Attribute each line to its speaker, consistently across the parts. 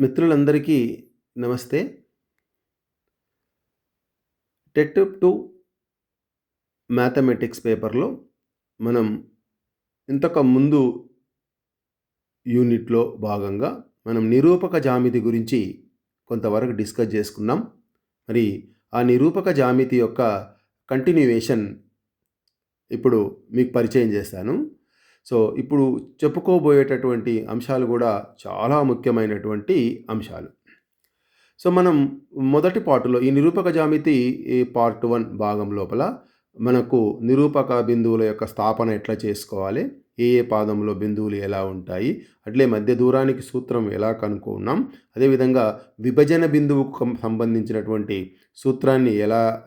Speaker 1: మిత్రులందరికీ నమస్తే. TET to mathematics పేపర్లో మనం ఇంతకు ముందు యూనిట్లో భాగంగా మనం నిరూపక జామితి గురించి కొంతవరకు డిస్కస్ చేసుకున్నాం. మరి ఆ నిరూపక జామితి యొక్క కంటిన్యూవేషన్ ఇప్పుడు మీకు పరిచయం చేస్తాను. సో ఇప్పుడు చెప్పుకోబోయేటటువంటి అంశాలు కూడా చాలా ముఖ్యమైనటువంటి అంశాలు. సో మనం మొదటి పార్టులో ఈ నిరూపక జామితి ఈ పార్ట్ వన్ భాగం లోపల మనకు నిరూపక బిందువుల యొక్క స్థాపన ఎట్లా చేసుకోవాలి? ఏ ఏ పాదంలో బిందువులు ఎలా ఉంటాయి? అట్లే మధ్య దూరానికి సూత్రం ఎలా కనుక్కున్నాం? అదేవిధంగా విభజన బిందువుకు సంబంధించినటువంటి సూత్రాన్ని ఎలా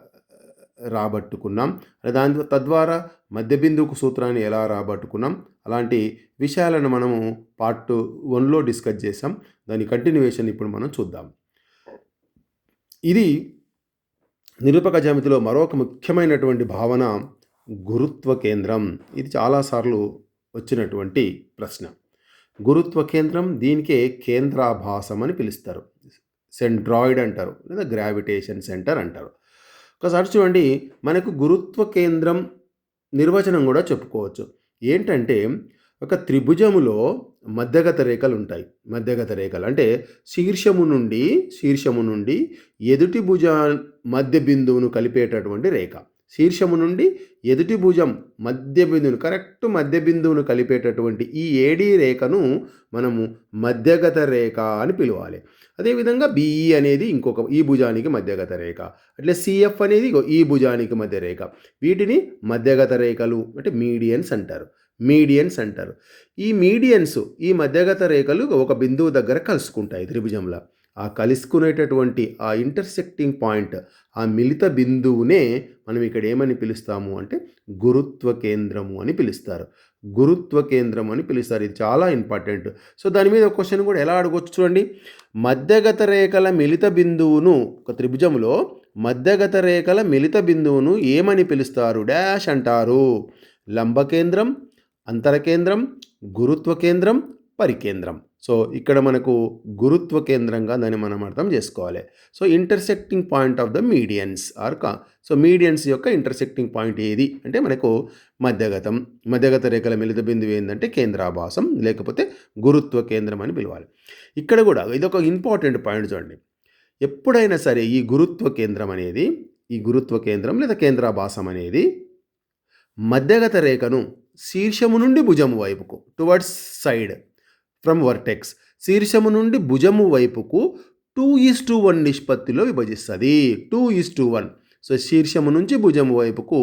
Speaker 1: రాబట్టుకున్నాం? దాని తద్వారా మధ్య బిందువుకు సూత్రాన్ని ఎలా రాబట్టుకున్నాం? అలాంటి విషయాలను మనము పార్ట్ వన్లో డిస్కస్ చేసాం దాని కంటిన్యూవేషన్ ఇప్పుడు మనం చూద్దాం. ఇది నిరూపక జామితిలో మరొక ముఖ్యమైనటువంటి భావన గురుత్వ కేంద్రం. ఇది చాలాసార్లు వచ్చినటువంటి ప్రశ్న. గురుత్వ కేంద్రం దీనికే కేంద్రాభాసం అని పిలుస్తారు. సెంట్రాయిడ్ అంటారు లేదా గ్రావిటేషన్ సెంటర్ అంటారు. ఒకసారి చూడండి. మనకు గురుత్వ కేంద్రం నిర్వచనం కూడా చెప్పుకోవచ్చు. ఏంటంటే ఒక త్రిభుజములో మధ్యగత రేఖలు ఉంటాయి. మధ్యగత రేఖలు. అంటే శీర్షము నుండి శీర్షము నుండి ఎదుటి భుజ మధ్య బిందువును కలిపేటటువంటి రేఖ. శీర్షము నుండి ఎదుటి భుజం మధ్య బిందువును కరెక్ట్ మధ్య బిందువును కలిపేటటువంటి ఈ ఏడీ రేఖను మనము మధ్యగత రేఖ అని పిలవాలి. అదేవిధంగా బిఈ అనేది ఇంకొక ఈ భుజానికి మధ్యగత రేఖ. అట్లే సిఎఫ్ అనేది ఈ భుజానికి మధ్య రేఖ. వీటిని మధ్యగత రేఖలు అంటే మీడియన్స్ అంటారు. మీడియన్స్ అంటారు. ఈ మీడియన్స్ ఈ మధ్యగత రేఖలు ఒక బిందువు దగ్గర కలుసుకుంటాయి త్రిభుజంలో. ఆ కలుసుకునేటటువంటి ఆ ఇంటర్సెక్టింగ్ పాయింట్ ఆ మిలిత బిందువునే మనం ఇక్కడ ఏమని పిలుస్తాము అంటే గురుత్వ కేంద్రము అని పిలుస్తారు. గురుత్వ కేంద్రం అని పిలుస్తారు. ఇది చాలా ఇంపార్టెంట్ సో దాని మీద ఒక క్వశ్చన్ కూడా ఎలా అడగొచ్చు చూడండి. మధ్యగత రేఖల మిలిత బిందువును ఒక త్రిభుజంలో మధ్యగత రేఖల మిలిత బిందువును ఏమని పిలుస్తారు? డాష్ అంటారు. లంబ కేంద్రం అంతర కేంద్రం గురుత్వ కేంద్రం పరికేంద్రం. సో ఇక్కడ మనకు గురుత్వ కేంద్రంగా దాన్ని మనం అర్థం చేసుకోవాలి. So intersecting point of the medians are కా సో మీడియన్స్ యొక్క ఇంటర్సెక్టింగ్ పాయింట్ ఏది? అంటే మనకు మధ్యగతం మధ్యగత రేఖల మిలిత బిందువు ఏంటంటే కేంద్రాభాసం లేకపోతే గురుత్వ కేంద్రం అని పిలవాలి. ఇక్కడ కూడా ఇది ఒక ఇంపార్టెంట్ పాయింట్ చూడండి. ఎప్పుడైనా సరే ఈ గురుత్వ కేంద్రం అనేది ఈ గురుత్వ కేంద్రం లేదా కేంద్రాభాసం అనేది మధ్యగత రేఖను శీర్షము నుండి భుజము వైపుకు టువర్డ్స్ సైడ్ ఫ్రమ్ వర్టెక్స్ శీర్షము నుండి భుజము వైపుకు టూ ఈస్ టు వన్ నిష్పత్తిలో విభజిస్తుంది. Two is to one so శీర్షము నుంచి భుజము వైపుకు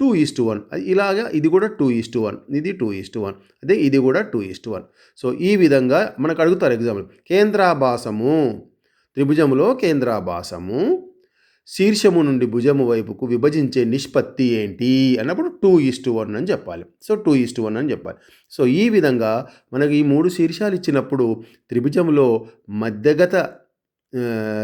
Speaker 1: టూ ఈస్ టు వన్ ఇలాగా ఇది కూడా టూ ఈస్ టు వన్ ఇది టూ ఈస్ టు వన్ అదే ఇది కూడా two is to one so ఈ విధంగా మనకు అడుగుతారు ఎగ్జాంపుల్ కేంద్రాభాసము. త్రిభుజములో కేంద్రాభాసము. శీర్షము నుండి భుజము వైపుకు విభజించే నిష్పత్తి ఏంటి అన్నప్పుడు టూ ఈస్టు వన్ అని చెప్పాలి. సో టూ ఈస్టు వన్ అని చెప్పాలి. సో ఈ విధంగా మనకి ఈ మూడు శీర్షాలు ఇచ్చినప్పుడు త్రిభుజంలో మధ్యగత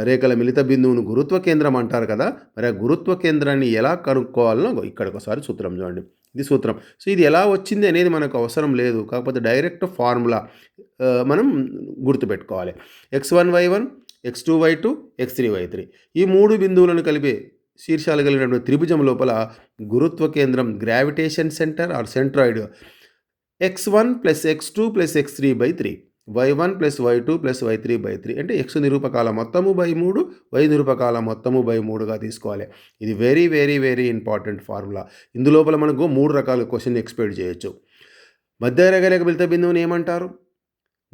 Speaker 1: రేఖల మిలిత బిందువును గురుత్వ కేంద్రం అంటారు కదా మరి ఆ గురుత్వ కేంద్రాన్ని ఎలా కనుక్కోవాలనో ఇక్కడ ఒకసారి సూత్రం చూడండి. ఇది సూత్రం. సో ఇది ఎలా వచ్చింది అనేది మనకు అవసరం లేదు. కాకపోతే డైరెక్ట్ ఫార్ములా మనం గుర్తుపెట్టుకోవాలి. X one Y one X two Y two X three Y three ఈ మూడు బిందువులను కలిపే శీర్షాలు కలిగినటువంటి త్రిభుజం లోపల గురుత్వ కేంద్రం gravitation centre or centroid X one plus X two plus X three by three Y one plus Y two plus Y three by three అంటే ఎక్స్ నిరూపకాల మొత్తము బై మూడు వై నిరూపకాల మొత్తము బై మూడుగా తీసుకోవాలి. ఇది very very very important formula ఇందులోపల మనకు మూడు రకాల క్వశ్చన్ ఎక్స్పెక్ట్ చేయొచ్చు. మధ్య రేఖ మిలిత బిందువుని ఏమంటారు?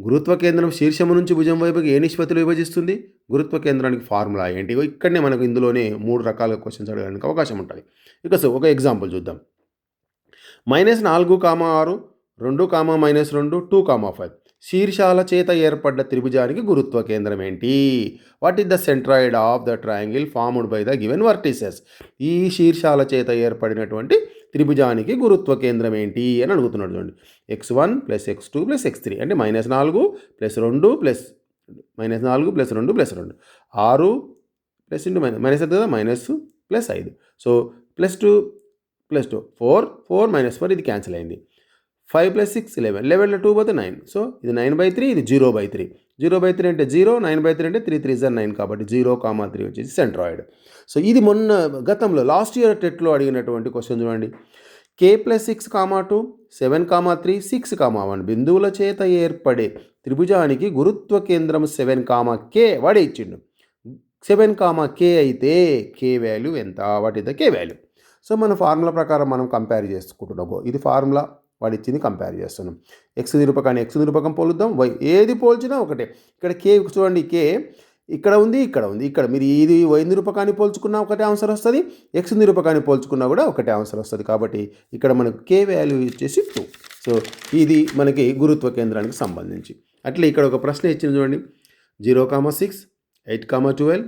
Speaker 1: గురుత్వ కేంద్రం శీర్షము నుంచి భుజం వైపుకి ఏ నిష్పత్తిలో విభజిస్తుంది? గురుత్వ కేంద్రానికి ఫార్ములా ఏంటి? ఇక్కడనే మనకు ఇందులోనే మూడు రకాల క్వశ్చన్స్ అడగడానికి అవకాశం ఉంటుంది. ఇక సో ఒక ఎగ్జాంపుల్ చూద్దాం. మైనస్ నాలుగు కామా ఆరు రెండు కామా మైనస్ రెండు టూ కామా ఫైవ్ శీర్షాల చేత ఏర్పడ్డ త్రిభుజానికి గురుత్వ కేంద్రం ఏంటి? What is the centroid of the triangle formed by the given vertices ఈ శీర్షాల చేత ఏర్పడినటువంటి త్రిభుజానికి గురుత్వ కేంద్రం ఏంటి అని అడుగుతున్నాడు చూడండి. X one plus X two plus X three అంటే మైనస్ నాలుగు ప్లస్ రెండు ప్లస్ మైనస్ నాలుగు ప్లస్ రెండు ప్లస్ రెండు. ఆరు ప్లస్ ఇంటూ మైనస్ మైనస్ కదా? మైనస్ ప్లస్ ఐదు. So plus two plus two four four minus four ఇది క్యాన్సిల్ అయింది. Five plus six eleven. లెవెన్లో two పోతే నైన్. సో ఇది నైన్ బై త్రీ ఇది zero by three. Zero by three అంటే zero nine by three అంటే three three జర్ nine కాబట్టి zero comma three వచ్చేసి సెంట్రాయిడ్. సో ఇది మొన్న గతంలో లాస్ట్ ఇయర్ టెట్లో అడిగినటువంటి క్వశ్చన్ చూడండి. K plus six comma two seven comma three six comma one బిందువుల చేత ఏర్పడే త్రిభుజానికి గురుత్వ కేంద్రం సెవెన్ కామా కే వాడే ఇచ్చిండు. సెవెన్ కామా కే అయితే కే వాల్యూ ఎంత? What is the K value. So మన ఫార్ములా ప్రకారం మనం కంపేర్ చేసుకుంటున్నాము ఇది ఫార్ములా వాడు ఇచ్చింది కంపేర్ చేస్తున్నాం. ఎక్స్ నిరూపకాన్ని ఎక్స్ నిరూపకం పోలుద్దాం వై ఏది పోల్చినా ఒకటే. ఇక్కడ కే చూడండి కే ఇక్కడ ఉంది ఇక్కడ ఉంది ఇక్కడ. మీరు ఇది వై నిరూపకాన్ని పోల్చుకున్నా ఒకటే ఆన్సర్ వస్తుంది ఎక్స్ నిరూపకాన్ని పోల్చుకున్నా కూడా ఒకటే ఆన్సర్ వస్తుంది. కాబట్టి ఇక్కడ మనకు కే వాల్యూ ఇచ్చేసి టూ సో ఇది మనకి గురుత్వ కేంద్రానికి సంబంధించి. అట్లే ఇక్కడ ఒక ప్రశ్న ఇచ్చింది చూడండి. Zero comma six eight comma twelve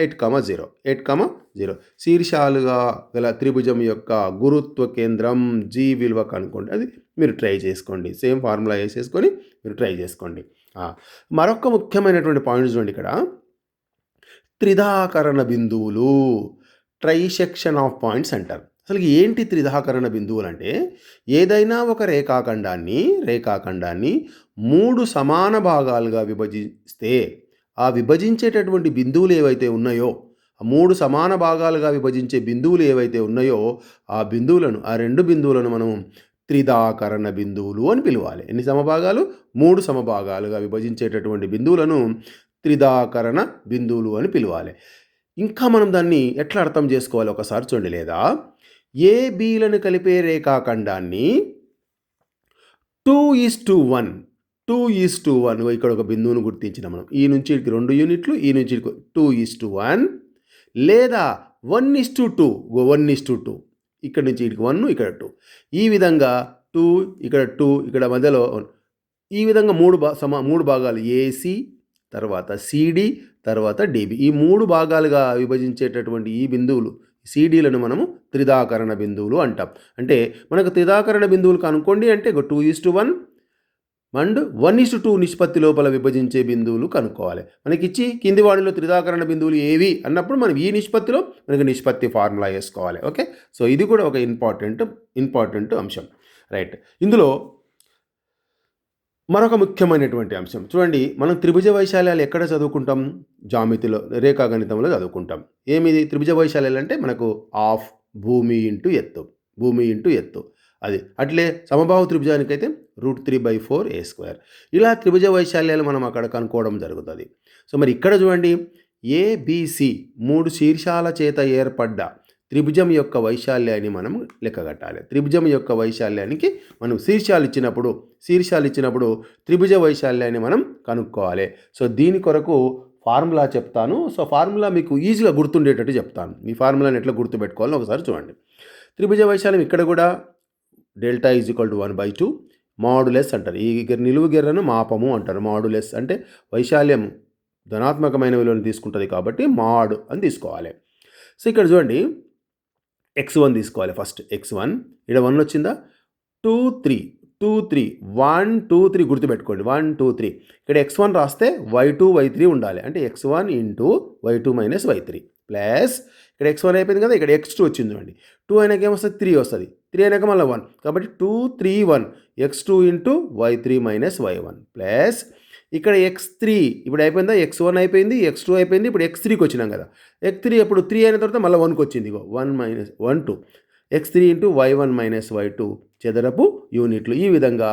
Speaker 1: eight comma zero eight comma zero. శీర్షాలుగా గల త్రిభుజం యొక్క గురుత్వ కేంద్రం జీ విలువ కనుక్కోండి. అది మీరు ట్రై చేసుకోండి. సేమ్ ఫార్ములా వేసేసుకొని మీరు ట్రై చేసుకోండి. మరొక ముఖ్యమైనటువంటి పాయింట్స్ చూడండి ఇక్కడ. త్రిధాకరణ బిందువులు ట్రైసెక్షన్ ఆఫ్ పాయింట్స్ అంటారు. అసలు ఏంటి త్రిధాకరణ బిందువులు అంటే ఏదైనా ఒక రేఖాఖండాన్ని రేఖాఖండాన్ని మూడు సమాన భాగాలుగా విభజిస్తే ఆ విభజించేటటువంటి బిందువులు ఏవైతే ఉన్నాయో మూడు సమాన భాగాలుగా విభజించే బిందువులు ఏవైతే ఉన్నాయో ఆ బిందువులను ఆ రెండు బిందువులను మనం త్రిదాకరణ బిందువులు అని పిలవాలి. ఎన్ని సమభాగాలు? మూడు సమభాగాలుగా విభజించేటటువంటి బిందువులను త్రిదాకరణ బిందువులు అని పిలవాలి. ఇంకా మనం దాన్ని ఎట్లా అర్థం చేసుకోవాలి ఒకసారి చూడండి లేదా? ఏ బీలను కలిపే రేఖాఖండాన్ని? Two is to one. Two is to one. ఇక్కడ ఒక బిందువును గుర్తించిన మనం. ఈ నుంచి ఇక్కడికి రెండు యూనిట్లు ఈ నుంచి టూ ఈస్ టు వన్. లేదా one is to two. One is to two. ఇక్కడ నుంచి ఇక్కడికి వన్ ఇక్కడ టూ. ఈ విధంగా టూ ఇక్కడ టూ ఇక్కడ మధ్యలో ఈ విధంగా మూడు భా సమా మూడు భాగాలు ఏసీ తర్వాత సిడి తర్వాత డిబి ఈ మూడు భాగాలుగా విభజించేటటువంటి ఈ బిందువులు సిడీలను మనము త్రిదాకరణ బిందువులు అంటాం. అంటే మనకు త్రిదాకరణ బిందువులు కనుక్కోండి అంటే two is to one and one is to నిష్పత్తి లోపల విభజించే బిందువులు కనుక్కోవాలి. మనకి ఇచ్చి కింది వాడిలో త్రిదాకరణ బిందువులు ఏవి అన్నప్పుడు మనం ఈ నిష్పత్తిలో మనకి నిష్పత్తి ఫార్ములా వేసుకోవాలి. ఓకే? సో ఇది కూడా ఒక ఇంపార్టెంట్ ఇంపార్టెంట్ అంశం. రైట్. ఇందులో మరొక ముఖ్యమైనటువంటి అంశం. చూడండి మనం త్రిభుజ వైశాల్యాలు ఎక్కడ చదువుకుంటాం? జామితిలో రేఖాగణితంలో చదువుకుంటాం. ఏమిది త్రిభుజ వైశాల్యాలు అంటే? మనకు ఆఫ్ భూమి ఇంటూ ఎత్తు. భూమి ఇంటూ ఎత్తు. అది. అట్లే సమబాహు త్రిభుజానికైతే root three by four A square. ఇలా త్రిభుజ వైశాల్యాలు మనం అక్కడ కనుక్కోవడం జరుగుతుంది. సో మరి ఇక్కడ చూడండి ఏబిసి మూడు శీర్షాల చేత ఏర్పడ్డ త్రిభుజం యొక్క వైశాల్యాన్ని మనం లెక్కగట్టాలి త్రిభుజం యొక్క వైశాల్యానికి మనం శీర్షాలు ఇచ్చినప్పుడు శీర్షాలు ఇచ్చినప్పుడు త్రిభుజ వైశాల్యాన్ని మనం కనుక్కోవాలి. సో దీని కొరకు ఫార్ములా చెప్తాను. సో ఫార్ములా మీకు ఈజీగా గుర్తుండేటట్టు చెప్తాను. ఈ ఫార్ములాని ఎట్లా గుర్తుపెట్టుకోవాలని ఒకసారి చూడండి. త్రిభుజ వైశాల్యం ఇక్కడ కూడా delta is equal to one by two modulus అంటారు. ఈ నిలువు గిర్రను మాపము అంటారు మాడులెస్ అంటే వైశాల్యం ధనాత్మకమైన విలువను తీసుకుంటుంది కాబట్టి మాడ్ అని తీసుకోవాలి. సో ఇక్కడ చూడండి ఎక్స్ వన్ తీసుకోవాలి ఫస్ట్ ఎక్స్ వన్. ఇక్కడ వన్ వచ్చిందా? Two three two three one two three గుర్తుపెట్టుకోండి వన్ టూ త్రీ. ఇక్కడ ఎక్స్ వన్ రాస్తే వై టూ వై త్రీ ఉండాలి. అంటే X one into Y two minus Y three plus ఇక్కడ X one అయిపోయింది కదా ఇక్కడ ఎక్స్ టూ వచ్చింది చూడండి. టూ అయినాక ఏమొస్తుంది? త్రీ వస్తుంది. త్రీ అయినాక మళ్ళీ వన్ కాబట్టి two three one X two into Y three minus Y one plus ఇక్కడ ఎక్స్ త్రీ ఇప్పుడు అయిపోయిందా? ఎక్స్ వన్ అయిపోయింది ఎక్స్ టూ అయిపోయింది ఇప్పుడు ఎక్స్ త్రీకి వచ్చినాం కదా. ఎక్స్ త్రీ అప్పుడు త్రీ అయిన తర్వాత మళ్ళీ వన్కి వచ్చింది ఇగో one minus one two X three into Y one minus Y two చదరపు యూనిట్లు. ఈ విధంగా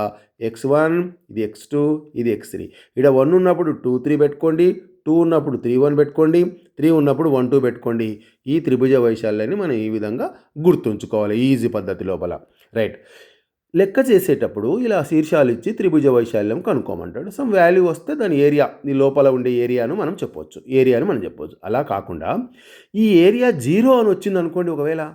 Speaker 1: ఎక్స్ వన్ ఇది ఎక్స్ టూ ఇది ఎక్స్ త్రీ ఇక్కడ వన్ ఉన్నప్పుడు టూ త్రీ పెట్టుకోండి. టూ ఉన్నప్పుడు త్రీ వన్ పెట్టుకోండి త్రీ ఉన్నప్పుడు వన్ టూ పెట్టుకోండి. ఈ త్రిభుజ వైశాల్యాన్ని మనం ఈ విధంగా గుర్తుంచుకోవాలి ఈజీ పద్ధతి లోపల. రైట్. లెక్క చేసేటప్పుడు ఇలా శీర్షాలు ఇచ్చి త్రిభుజ వైశాల్యం కనుక్కోమంటాడు. సమ్ వాల్యూ వస్తే దాని ఏరియా ఈ లోపల ఉండే ఏరియాను మనం చెప్పొచ్చు. ఏరియాను మనం చెప్పొచ్చు. అలా కాకుండా ఈ ఏరియా జీరో అని వచ్చింది అనుకోండి ఒకవేళ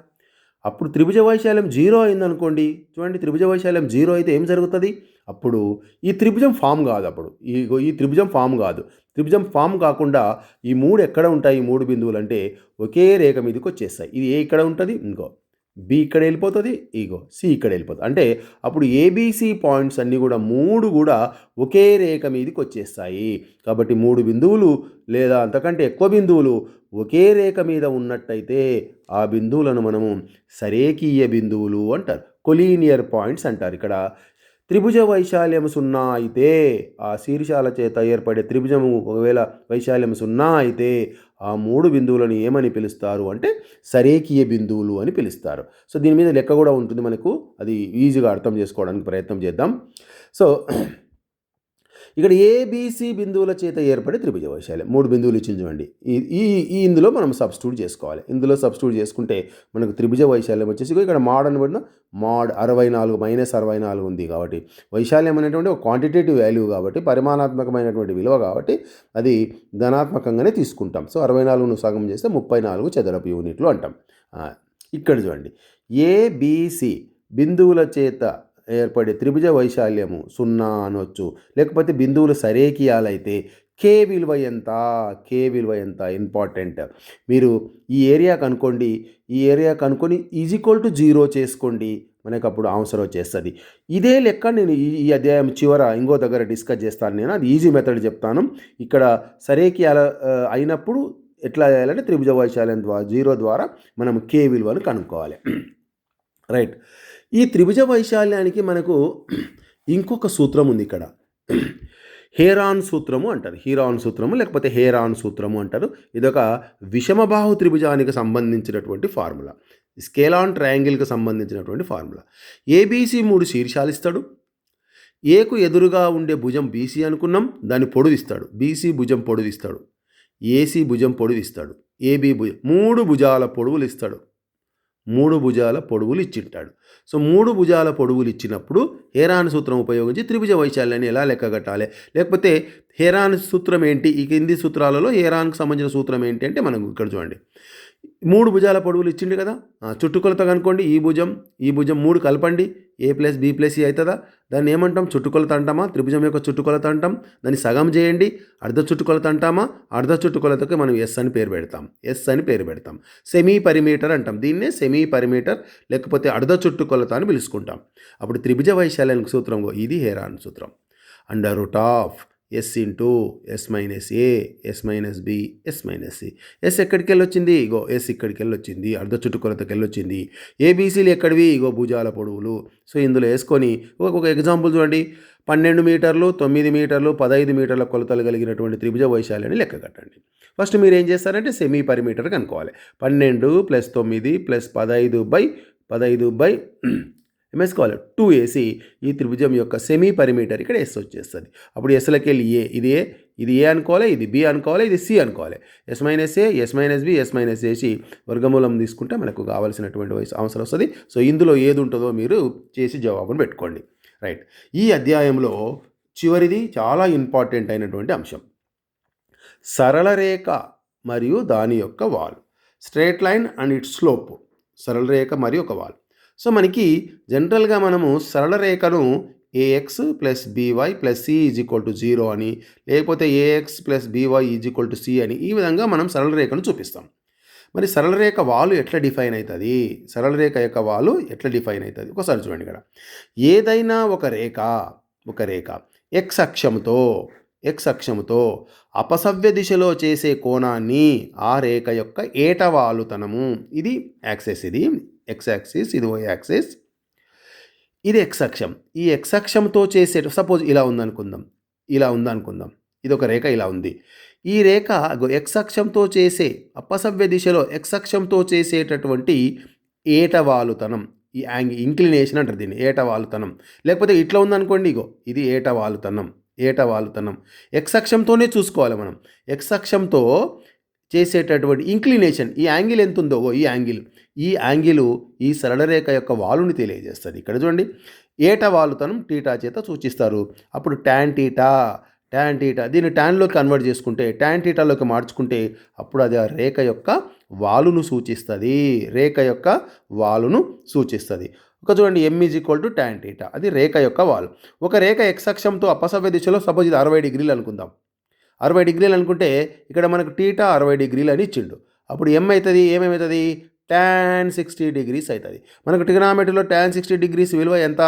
Speaker 1: అప్పుడు త్రిభుజ వైశాల్యం జీరో అయింది అనుకోండి చూడండి త్రిభుజ వైశాల్యం జీరో అయితే ఏం జరుగుతుంది? అప్పుడు ఈ త్రిభుజం ఫామ్ కాదు అప్పుడు. ఈ ఈ త్రిభుజం ఫామ్ కాదు. త్రిభుజం ఫామ్ కాకుండా ఈ మూడు ఎక్కడ ఉంటాయి? ఈ మూడు బిందువులు అంటే ఒకే రేఖ మీదకి వచ్చేస్తాయి. ఇది ఏ ఇక్కడ ఉంటుంది? ఇంకో. బి ఇక్కడ వెళ్ళిపోతుంది ఇగో సి ఇక్కడ వెళ్ళిపోతుంది. అంటే అప్పుడు ఏబీసీ పాయింట్స్ అన్నీ కూడా మూడు కూడా ఒకే రేఖ మీదకి వచ్చేస్తాయి. కాబట్టి మూడు బిందువులు లేదా అంతకంటే ఎక్కువ బిందువులు ఒకే రేఖ మీద ఉన్నట్టయితే ఆ బిందువులను మనము సరేకీయ బిందువులు అంటారు. కొలీనియర్ పాయింట్స్ అంటారు. ఇక్కడ త్రిభుజ వైశాల్యం సున్నా అయితే ఆ శీర్షాల చేత ఏర్పడే త్రిభుజము ఒకవేళ వైశాల్యం సున్నా అయితే ఆ మూడు బిందువులను ఏమని పిలుస్తారు అంటే సరేకీయ బిందువులు అని పిలుస్తారు. సో దీని మీద లెక్క కూడా ఉంటుంది మనకు. అది ఈజీగా అర్థం చేసుకోవడానికి ప్రయత్నం చేద్దాం. సో ఇక్కడ ఏబిసి బిందువుల చేత ఏర్పడే త్రిభుజ వైశాల్యం మూడు బిందువులు ఇచ్చింది చూడండి. ఈ ఈ ఈ ఇందులో మనం సబ్స్టిట్యూట్ చేసుకోవాలి. ఇందులో సబ్స్టిట్యూట్ చేసుకుంటే మనకు త్రిభుజ వైశాల్యం వచ్చేసి ఇక్కడ మాడ్ అని పడిన మాడ్ అరవై నాలుగు మైనస్ అరవై నాలుగు ఉంది కాబట్టి. వైశాల్యం అనేటువంటి ఒక క్వాంటిటేటివ్ వాల్యూ కాబట్టి పరిమాణాత్మకమైనటువంటి విలువ కాబట్టి అది ధనాత్మకంగానే తీసుకుంటాం. సో అరవై నాలుగును సగం చేస్తే ముప్పై నాలుగు చదరపు యూనిట్లు అంటాం. ఇక్కడ చూడండి. ఏబిసి బిందువుల చేత ఏర్పడే త్రిభుజ వైశాల్యము సున్నా అనొచ్చు. లేకపోతే బిందువులు సరేకియాలైతే కే విలువ ఎంత? కే విలువ ఎంత ఇంపార్టెంట్? మీరు ఈ ఏరియా కనుక్కోండి. ఈ ఏరియా కనుక్కొని ఈజ్ ఈక్వల్ టు జీరో చేసుకోండి. మనకు అప్పుడు ఆన్సర్ వచ్చేస్తుంది. ఇదే లెక్క నేను ఈ అధ్యాయం చివర ఇంకో దగ్గర డిస్కస్ చేస్తాను నేను. అది ఈజీ మెథడ్ చెప్తాను. ఇక్కడ సరేకియాల అయినప్పుడు ఎట్లా చేయాలంటే త్రిభుజ వైశాల్యం ద్వారా జీరో ద్వారా మనం కే విలువను కనుక్కోవాలి. రైట్. ఈ త్రిభుజ వైశాల్యానికి మనకు ఇంకొక సూత్రం ఉంది ఇక్కడ. హేరాన్ సూత్రము అంటారు. హీరాన్ సూత్రము లేకపోతే హేరాన్ సూత్రము అంటారు. ఇదొక విషమబాహు త్రిభుజానికి సంబంధించినటువంటి ఫార్ములా. స్కేలాన్ ట్రయాంగిల్కి సంబంధించినటువంటి ఫార్ములా. ఏబీసీ మూడు శీర్షాలు ఇస్తాడు ఏకు ఎదురుగా ఉండే భుజం బీసీ అనుకున్నాం. దాన్ని పొడువు బీసీ భుజం పొడుదిస్తాడు ఏసీ భుజం పొడువు ఏబీ భుజం మూడు భుజాల పొడవులు ఇస్తాడు. మూడు భుజాల పొడవులు ఇచ్చింటాడు సో మూడు భుజాల పొడవులు ఇచ్చినప్పుడు హేరాన్ సూత్రం ఉపయోగించి త్రిభుజ వైశాల్యాన్ని ఎలా లెక్క కట్టాలి? లేకపోతే హేరాన్ సూత్రం ఏంటి? ఈ కింది సూత్రాలలో హేరాన్కి సంబంధించిన సూత్రం ఏంటి అంటే మనం ఇక్కడ చూడండి. మూడు భుజాల పొడవులు ఇచ్చిండు కదా? చుట్టుకొలతో చుట్టుకొలత కనుకోండి ఈ భుజం ఈ భుజం మూడు కలపండి. ఏ ప్లస్ బి ప్లస్ ఈ అవుతుందా? దాన్ని ఏమంటాం? చుట్టుకొలత అంటామా? త్రిభుజం యొక్క చుట్టుకొలత అంటాం. దాన్ని సగం చేయండి. అర్ధ చుట్టుకొలత అంటామా? అర్ధ చుట్టుకొలతకి మనం ఎస్ అని పేరు పెడతాం. ఎస్ అని పేరు పెడతాం. సెమీ పరిమీటర్ అంటాం. దీన్నే సెమీ పరిమీటర్ లేకపోతే అర్ధ చుట్టుకొలత అని పిలుచుకుంటాం. అప్పుడు త్రిభుజ వైశాల్యానికి సూత్రం ఇది హేరాన్ సూత్రం. Under root of S into S minus A S minus B S minus C S ఎక్కడికి వెళ్ళొచ్చింది ఇగో ఎస్ ఇక్కడికి వెళ్ళొచ్చింది అర్ధ చుట్టుకొలతకి వెళ్ళొచ్చింది ఏబీసీలు ఎక్కడివి? ఇగో భుజాల పొడవులు. సో ఇందులో వేసుకొని ఒక ఒక ఎగ్జాంపుల్ చూడండి. పన్నెండు మీటర్లు తొమ్మిది మీటర్లు పదహైదు మీటర్ల కొలతలు కలిగినటువంటి త్రిభుజ వైశాల్యాన్ని లెక్క కట్టండి. ఫస్ట్ మీరు ఏం చేస్తారంటే సెమీ పరిమీటర్ కనుక్కోవాలి పన్నెండు ప్లస్ తొమ్మిది ప్లస్ పదహైదు బై పదహైదు బై ఎంఎస్కోవాలి టూ ఏసి ఈ త్రిభుజం యొక్క సెమీ పరిమీటర్ ఇక్కడ ఎస్ వచ్చేస్తుంది. అప్పుడు ఎస్లకి వెళ్ళి ఏ ఇది ఏ ఇది ఏ అనుకోవాలి ఇది బి అనుకోవాలి ఇది సి అనుకోవాలి. S minus A S minus B S minus AC వర్గమూలం తీసుకుంటే మనకు కావాల్సినటువంటి వయసు అవసరం వస్తుంది. సో ఇందులో ఏది ఉంటుందో మీరు చేసి జవాబును పెట్టుకోండి. రైట్ ఈ అధ్యాయంలో చివరిది చాలా ఇంపార్టెంట్ అయినటువంటి అంశం. సరళ రేఖ మరియు దాని యొక్క wall. Straight line and its slope సరళ రేఖ మరియు ఒక వాల్. సో మనకి జనరల్గా మనము సరళ రేఖను A X plus B Y plus C is equal to zero అని లేకపోతే A X plus B Y is equal to C అని ఈ విధంగా మనం సరళ రేఖను చూపిస్తాం. మరి సరళ రేఖ వాలు ఎట్లా డిఫైన్ అవుతుంది సరళ రేఖ యొక్క వాలు ఎట్లా డిఫైన్ అవుతుంది ఒకసారి చూడండి ఇక్కడ. ఏదైనా ఒక రేఖ ఒక రేఖ ఎక్స్ అక్షముతో ఎక్స్ అక్షముతో అపసవ్య దిశలో చేసే కోణాన్ని ఆ రేఖ యొక్క ఏటవాలుతనము ఇది యాక్సెస్ ఇది. ఎక్స్ యాక్సిస్ ఇది ఓ యాక్సిస్ ఇది ఎక్స్ అక్షం. ఈ ఎక్స్ అక్షంతో చేసే సపోజ్ ఇలా ఉందనుకుందాం. ఇలా ఉందనుకుందాం. ఇది ఒక రేఖ ఇలా ఉంది. ఈ రేఖ అగో ఎక్స్ అక్షంతో చేసే అపసవ్య దిశలో ఎక్స్ అక్షంతో చేసేటటువంటి ఏటవాలుతనం. ఈ యాంగ్ ఇంక్లినేషన్ అంటారు దీన్ని ఏటవాలుతనం. లేకపోతే ఇట్లా ఉందనుకోండి ఇగో ఇది ఏటవాలుతనం ఏటవాలుతనం. ఎక్స్ అక్షంతోనే చూసుకోవాలి మనం. ఎక్స్ అక్షంతో చేసేటటువంటి ఇంక్లినేషన్ ఈ యాంగిల్ ఎంత ఉందో ఈ యాంగిల్. ఈ యాంగిల్ ఈ సరళ రేఖ యొక్క వాలుని తెలియజేస్తుంది. ఇక్కడ చూడండి ఏట వాలుతనం టీటా చేత సూచిస్తారు. అప్పుడు ట్యాన్ టీటా ట్యాన్ టీటా దీన్ని ట్యాన్లోకి కన్వర్ట్ చేసుకుంటే ట్యాన్ టీటాలోకి మార్చుకుంటే అప్పుడు అది ఆ రేఖ యొక్క వాలును సూచిస్తుంది. రేఖ యొక్క వాలును సూచిస్తుంది. ఒక చూడండి M is equal to tan theta అది రేఖ యొక్క వాలు. ఒక రేఖ ఎక్స్ అక్షంతో అపసవ్య దిశలో సపోజ్ ఇది అరవై డిగ్రీలు అనుకుందాం. అరవై డిగ్రీలు అనుకుంటే ఇక్కడ మనకు టీటా అరవై డిగ్రీలు అని ఇచ్చిండు. అప్పుడు ఎం అవుతుంది ఏమేమవుతుంది? ట్యాన్ సిక్స్టీ డిగ్రీస్ అవుతుంది మనకు ట్రిగనామెట్రీలో ట్యాన్ సిక్స్టీ డిగ్రీస్ విలువ ఎంత?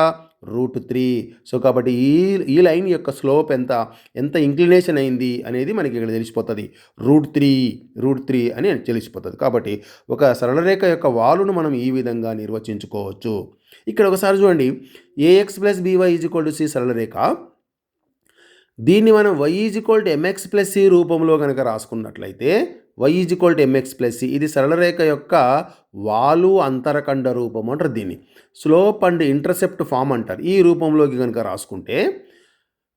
Speaker 1: రూట్ త్రీ సో కాబట్టి ఈ ఈ లైన్ యొక్క స్లోప్ ఎంత? ఎంత ఇంక్లినేషన్ అయింది? అనేది మనకి ఇక్కడ తెలిసిపోతుంది. రూట్ త్రీ రూట్ త్రీ అని తెలిసిపోతుంది. కాబట్టి ఒక సరళ రేఖ యొక్క వాలును మనం ఈ విధంగా నిర్వచించుకోవచ్చు. ఇక్కడ ఒకసారి చూడండి. A X plus B Y is equal to C సరళ రేఖ దీన్ని మనం Y is equal to M X plus C రూపంలో కనుక రాసుకున్నట్లయితే Y is equal to M X plus C ఇది సరళరేఖ యొక్క వాలు అంతరఖండ రూపం అంటారు దీన్ని. స్లోప్ అండ్ ఇంటర్సెప్ట్ ఫామ్ అంటారు. ఈ రూపంలోకి కనుక రాసుకుంటే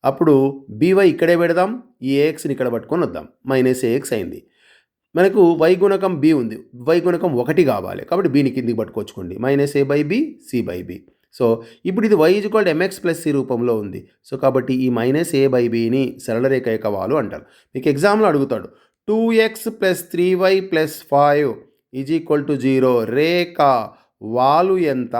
Speaker 1: అప్పుడు బీవై ఇక్కడే పెడదాం ఈ ఏఎక్స్ని ఇక్కడ పట్టుకొని వద్దాం. మైనస్ ఏఎక్స్ అయింది. మనకు వై గుణకం బి ఉంది. వై గుణకం ఒకటి కావాలి. కాబట్టి బీని కిందికి పట్టుకొచ్చుకోండి. Minus A by B C by B so ఇప్పుడు ఇది Y is equal M X plus C రూపంలో ఉంది. సో కాబట్టి ఈ మైనస్ ఏ బై బిని సరళ రేఖ యొక్క వాలు అంటారు. మీకు ఎగ్జామ్లో అడుగుతాడు. Two X plus three Y plus five is equal to zero రేఖ వాలు ఎంత?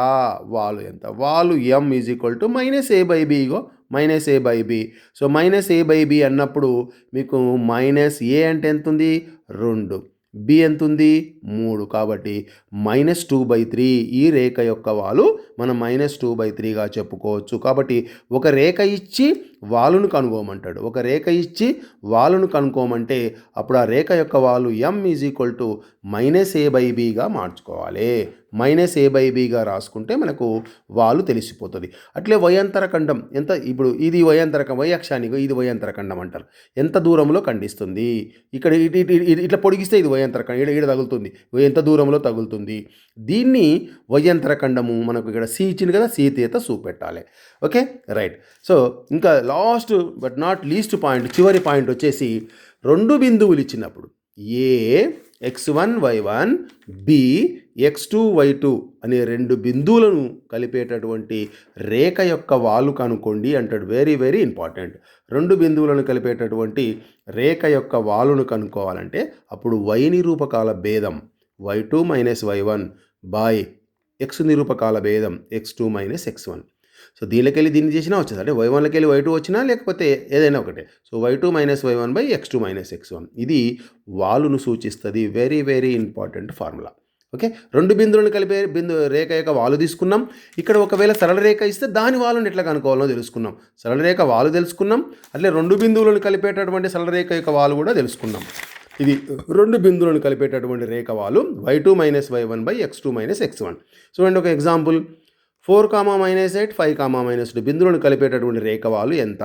Speaker 1: వాలు ఎంత? వాలు M is equal to minus A by B ego minus A by B so minus A by B అన్నప్పుడు మీకు మైనస్ ఏ అంటే ఎంత ఉంది రెండు. బి ఎంత ఉంది మూడు. కాబట్టి మైనస్ టూ బై త్రీ ఈ రేఖ యొక్క వాలు మనం మైనస్ టూ బై త్రీగా చెప్పుకోవచ్చు. కాబట్టి ఒక రేఖ ఇచ్చి వాలును కనుగోమంటాడు. ఒక రేఖ ఇచ్చి వాలును కనుక్కోమంటే అప్పుడు ఆ రేఖ యొక్క వాలు M is equal to minus A by బిగా మార్చుకోవాలి. మైనస్ ఏ బై బిగా రాసుకుంటే మనకు వాలు తెలిసిపోతుంది. అట్లే వయంతర ఖండం ఎంత ఇప్పుడు ఇది వయంతరకం వైయక్షానికి ఇది వయంతర ఖండం అంటారు. ఎంత దూరంలో ఖండిస్తుంది? ఇక్కడ ఇటు ఇటు ఇట్లా పొడిగిస్తే ఇది వయంతరఖండం ఇక్కడ ఈడ ఈడ తగులుతుంది. ఎంత దూరంలో తగులుతుంది? దీన్ని వయంతర ఖండము మనకు ఇక్కడ సి ఇచ్చింది కదా సీతీత చూపెట్టాలి ఓకే? రైట్. సో ఇంకా last but not least point చివరి పాయింట్ వచ్చేసి రెండు బిందువులు ఇచ్చినప్పుడు A X one Y one B X two Y two అనే రెండు బిందువులను కలిపేటటువంటి రేఖ యొక్క వాలు కనుక్కోండి అంటాడు. వెరీ వెరీ ఇంపార్టెంట్ రెండు బిందువులను కలిపేటటువంటి రేఖ యొక్క వాలును కనుక్కోవాలంటే అప్పుడు వై నిరూపకాల భేదం Y two minus Y one by X నిరూపకాల భేదం X two minus X one. So దీనికెళ్ళి వెళ్ళి దీన్ని చేసినా వచ్చేది. అంటే వై వన్లోకి వెళ్ళి వై టూ వచ్చినా లేకపోతే ఏదైనా ఒకటే. So Y two minus Y one by X two minus X one ఇది వాలును సూచిస్తుంది. Very very important formula okay రెండు బిందువులను కలిపే బిందు రేఖ యొక్క వాలు తీసుకున్నాం. ఇక్కడ ఒకవేళ సరళ రేఖ ఇస్తే దాని వాలుని ఎట్లా కనుక్కోవాలో తెలుసుకున్నాం. సరళ రేఖ వాలు తెలుసుకున్నాం. అట్లే రెండు బిందువులను కలిపేటటువంటి సరళ రేఖ యొక్క వాలు కూడా తెలుసుకున్నాం. ఇది రెండు బిందువులను కలిపేటటువంటి రేఖ వాలు Y two minus Y one by X two minus X one చూడండి ఒక example four comma minus eight five comma minus two. బిందువులను కలిపేటటువంటి రేఖ వాలు ఎంత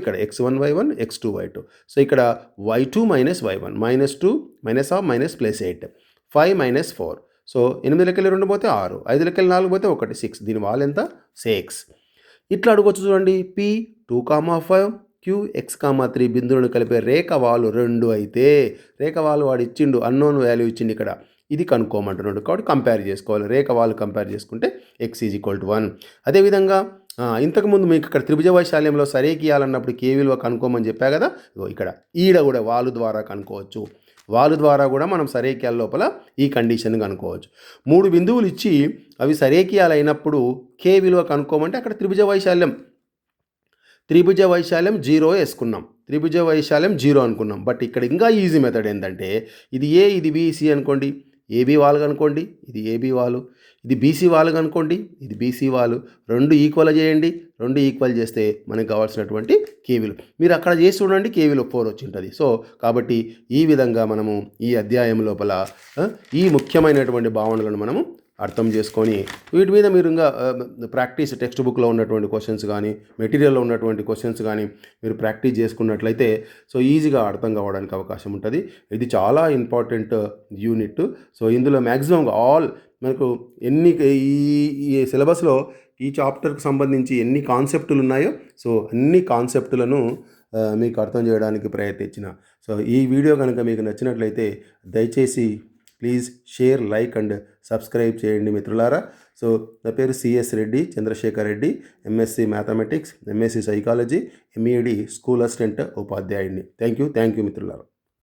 Speaker 1: ఇక్కడ X one Y one X two Y two so ఇక్కడ Y two minus Y one minus two minus of minus plus eight five minus four so ఎనిమిది లెక్కలు రెండు పోతే ఆరు. ఐదు లెక్కలు నాలుగు పోతే ఒకటి సిక్స్ దీని వాళ్ళు ఎంత? సిక్స్ ఇట్లా అడగొచ్చు చూడండి. P two comma five Q X comma three బిందువులను కలిపే రేఖ వాలు రెండు అయితే. రేఖ వాలు వాడు ఇచ్చిండు అన్నోన్ వాల్యూ ఇచ్చిండు ఇక్కడ. ఇది కనుక్కోమంటున్నాడు. కాబట్టి కంపేర్ చేసుకోవాలి. రేఖ వాళ్ళు కంపేర్ చేసుకుంటే X is equal to one అదేవిధంగా ఇంతకుముందు మీకు ఇక్కడ త్రిభుజ వైశాల్యంలో సరేకియాలన్నప్పుడు కే విలువ కనుక్కోమని చెప్పా కదా? ఇక్కడ. ఈడ కూడా వాళ్ళు ద్వారా కనుక్కోవచ్చు. వాలు ద్వారా కూడా మనం సరేకియాల లోపల ఈ కండిషన్ కనుక్కోవచ్చు. మూడు బిందువులు ఇచ్చి అవి సరేకియాలు అయినప్పుడు కే విలువ కనుక్కోమంటే అక్కడ త్రిభుజ వైశాల్యం. త్రిభుజ వైశాల్యం జీరో వేసుకున్నాం. త్రిభుజ వైశాల్యం జీరో అనుకున్నాం. బట్ ఇక్కడ ఇంకా ఈజీ మెథడ్ ఏంటంటే ఇది ఏ ఇది బీసీ అనుకోండి. ఏబీ వాళ్ళు అనుకోండి ఇది ఏబీ వాళ్ళు ఇది బీసీ వాళ్ళు అనుకోండి ఇది బీసీ వాళ్ళు రెండు ఈక్వల్ చేయండి రెండు ఈక్వల్ చేస్తే మనకు కావాల్సినటువంటి కేవీలు మీరు అక్కడ చేసి చూడండి కేవీలో ఫోర్ వచ్చి ఉంటుంది సో కాబట్టి ఈ విధంగా మనము ఈ అధ్యాయం లోపల ఈ ముఖ్యమైనటువంటి భావనలను మనము అర్థం చేసుకొని వీటి మీద మీరు ఇంకా ప్రాక్టీస్ టెక్స్ట్ బుక్లో ఉన్నటువంటి క్వశ్చన్స్ కానీ మెటీరియల్లో ఉన్నటువంటి క్వశ్చన్స్ కానీ మీరు ప్రాక్టీస్ చేసుకున్నట్లయితే సో ఈజీగా అర్థం కావడానికి అవకాశం ఉంటుంది. ఇది చాలా ఇంపార్టెంట్ యూనిట్. సో ఇందులో మ్యాక్సిమం ఆల్ మనకు ఎన్ని ఈ ఈ సిలబస్లో ఈ చాప్టర్కి సంబంధించి ఎన్ని కాన్సెప్టులు ఉన్నాయో సో అన్ని కాన్సెప్టులను మీకు అర్థం చేయడానికి ప్రయత్నించిన. సో ఈ వీడియో కనుక మీకు నచ్చినట్లయితే దయచేసి please share like and subscribe చేయండి మిత్రులారా. సో నా పేరు CS Reddy Chandrashekar Reddy MSc mathematics MSc psychology MEd school assistant ఉపాధ్యాయుడిని thank you thank you మిత్రులారా.